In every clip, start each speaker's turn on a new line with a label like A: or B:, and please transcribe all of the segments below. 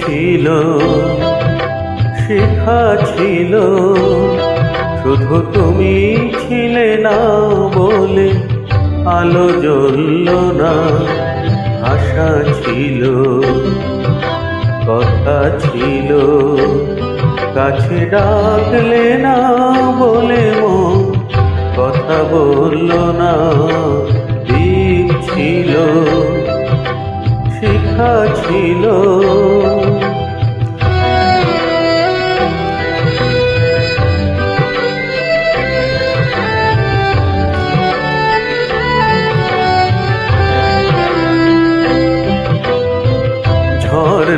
A: ছিল, শিখা ছিল। শুধু তুমি ছিলে না বলে আলো জ্বলল না, আশা ছিল। কথা ছিল, কাছে ডাকলে না বলে মন, কথা বলল না।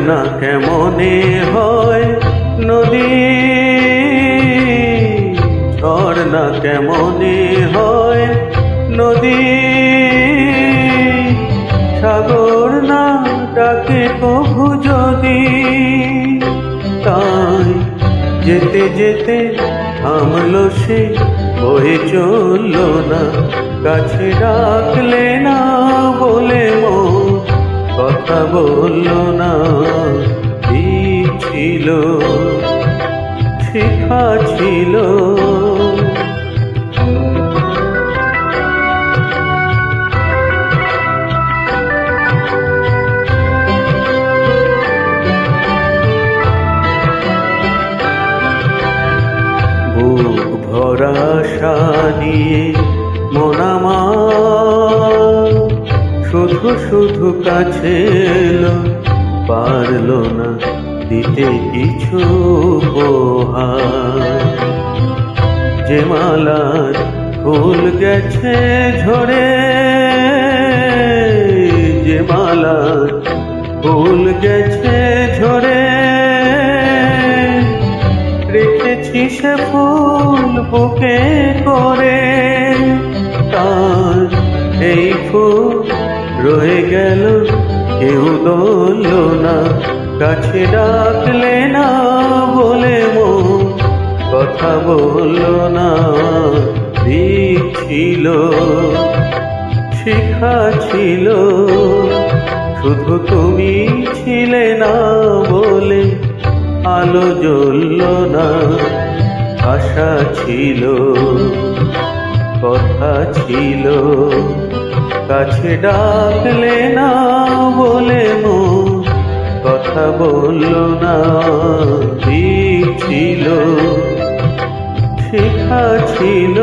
A: ঝর্ণা কেমনে হয় নদী? ঝর্ণা কেমনে হয় নদী? সাগর না ডাকে কভু যদি, তাই যেতে যেতে থামলো সে, বয়ে চলল না, কাছে ডাকলে না বলে মন। কথা বলল না ছিল শিখা ছিল। ভরা আশা মনামা শুধু শুধু কাছে পারল না দিতে কিছু যে মালার ফুল গেছে ঝরে, যে মালার ফুল গেছে ঝরে, রেখেছি সে ফুল বুকে করে। তার এই ফুল রয়ে গেল, কেউ দল না, কাছে ডাকলে না বলে মো কথা বলল না, দিক ছিল, শিখা ছিল, শুধু তুমি ছিলে না বলে আলো জ্বলল না, আশা ছিল, কথা ছিল। কাছে ডাকলে না বলে মো কথা বলল না ঠিক ছিল ঠিক ছিল।